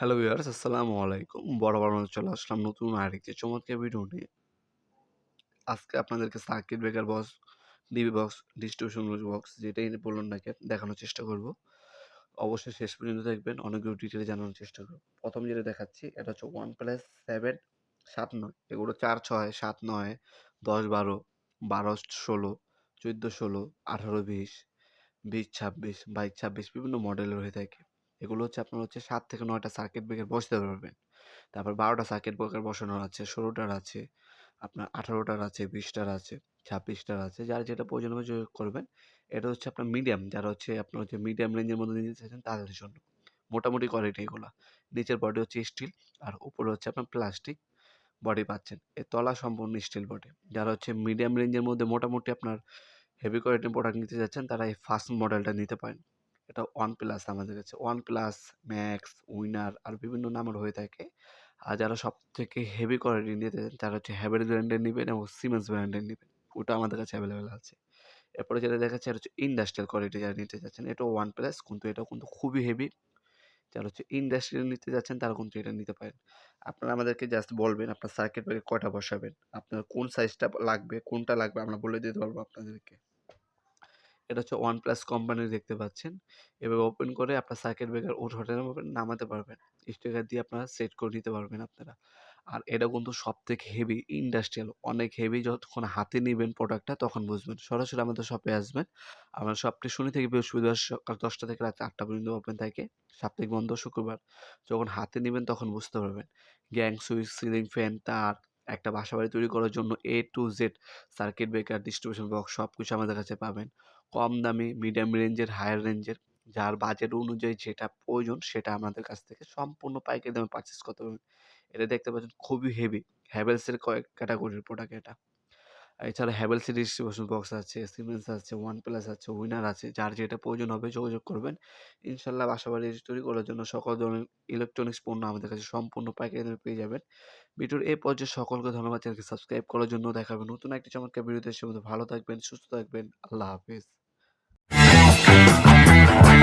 Hello viewers আসসালামু আলাইকুম। বরাবর মতো চলে আসলাম নতুন আরেকটি চমৎকার ভিডিও নিয়ে। আজকে আপনাদেরকে circuit breaker box DB box distribution box যেটাই বলুন না কেন দেখানোর চেষ্টা করব। অবশ্যই শেষ পর্যন্ত দেখবেন অনেকগুলো ডিটেলে জানানোর চেষ্টা করব। প্রথম যেটা দেখাচ্ছি, এটা হচ্ছে ওয়ান প্লাস সেভেন সাত নয়। এগুলো চার ছয়, সাত নয়, দশ বারো বারো ষোলো, চোদ্দ ষোলো, আঠারো বিশ বিশ ছাব্বিশ, বাইশ ছাব্বিশ বিভিন্ন মডেলের হয়ে থাকে। এগুলো হচ্ছে আপনার হচ্ছে সাত থেকে নয়টা সার্কিট ব্রেকার বসতে পারবেন। তারপর বারোটা সার্কিট ব্রেকার বসানোর আছে, ষোলোটার আছে, আপনার আঠারোটার আছে, বিশটার আছে, ছাব্বিশটার আছে, যারা যেটা প্রয়োজন হবে করবেন। এটা হচ্ছে আপনার মিডিয়াম যারা হচ্ছে আপনার হচ্ছে মিডিয়াম রেঞ্জের মধ্যে নিতে চাইছেন তাদের জন্য। মোটামুটি কোয়ালিটি এগুলো। নিচের বডি হচ্ছে স্টিল আর উপরে হচ্ছে আপনার প্লাস্টিক বডি পাচ্ছেন। এর তলা সম্পূর্ণ স্টিল বডি যারা হচ্ছে মিডিয়াম রেঞ্জের মধ্যে মোটামুটি আপনার হেভি কোয়ালিটির প্রোডাক্ট নিতে যাচ্ছেন তারা এই ফার্স্ট মডেলটা নিতে পারেন। এটা ওয়ান প্লাস আমাদের কাছে। ওয়ান প্লাস ম্যাক্স উইনার আর বিভিন্ন নামের হয়ে থাকে। আর যারা সব থেকে হেভি কোয়ালিটি নিতে চান, তারা হচ্ছে হ্যাভেল ব্র্যান্ডের নেবেন এবং সিমেন্স ব্র্যান্ডের নেবেন। ওটা আমাদের কাছে অ্যাভেলেবেল আছে। এরপরে যেটা দেখাচ্ছে এটা হচ্ছে ইন্ডাস্ট্রিয়াল কোয়ালিটি যারা নিতে চাচ্ছেন, এটা ওয়ান প্লাস কিন্তু এটা কিন্তু খুবই হেভি যারা হচ্ছে ইন্ডাস্ট্রিয়াল নিতে যাচ্ছেন তারা কিন্তু এটা নিতে পারেন। আপনারা আমাদেরকে জাস্ট বলবেন, আপনার সার্কিট ব্রেকার কয়টা বসাবেন? আপনার কোন সাইজটা লাগবে, কোনটা লাগবে, আমরা বলে দিতে পারব আপনাদেরকে। এটা হচ্ছে ওয়ান প্লাস কোম্পানির দেখতে পাচ্ছেন। এভাবে ওপেন করে আপনার সার্কিট ব্রেকার ওঠাতে পারবেন নামাতে পারবেন। স্টিকার দিয়ে আপনারা সেট করে নিতে পারবেন আপনারা। আর এটা কিন্তু সব থেকে হেভি ইন্ডাস্ট্রিয়াল অনেক হেভি যতক্ষণ হাতে নেবেন প্রোডাক্টটা তখন বুঝবেন। সরাসরি আমাদের শপে আসবেন। আমার শপটি শনি থেকে বৃহস্পতিবার সকাল দশটা থেকে রাত আটটা পর্যন্ত ওপেন থাকে। সাপ্তাহিক বন্ধ শুক্রবার। যখন হাতে নেবেন তখন বুঝতে পারবেন। গ্যাং সুইচ সিলিং ফ্যান তার, একটা বাসা বাড়ি তৈরি করার জন্য A to Z circuit breaker distribution box সব কিছু আমাদের কাছে পাবেন। কম দামি মিডিয়াম রেঞ্জের হায়ার রেঞ্জের যার বাজেট অনুযায়ী যেটা প্রয়োজন সেটা আমাদের কাছ থেকে সম্পূর্ণ পাইকারি দামে পারচেস করতে পারবেন। এটা দেখতে পাচ্ছেন খুবই হেভি হ্যাভেলসের কয়েক ক্যাটাগরির প্রোডাক্ট এটা। এছাড়া হ্যাভেলসের ডিস্ট্রিবিউশন বক্স আছে সিমেন্স আছে ওয়ান প্লাস আছে উইনার আছে, যার যেটা প্রয়োজন হবে যোগাযোগ করবেন। ইনশাল্লাহ বাসাবাড়ি তৈরি করার জন্য সকল ধরনের ইলেকট্রনিক্স পণ্য আমাদের কাছে সম্পূর্ণ পাইকারি দামে পেয়ে যাবেন। ভিডিওর এই পর্যায়ে সকলকে ধন্যবাদ, চ্যানেলকে সাবস্ক্রাইব করার জন্য দেখাবেন নতুন একটি চমৎকার ভিডিওতে সে ভালো থাকবেন, সুস্থ থাকবেন, আল্লাহ হাফিজ। Bye.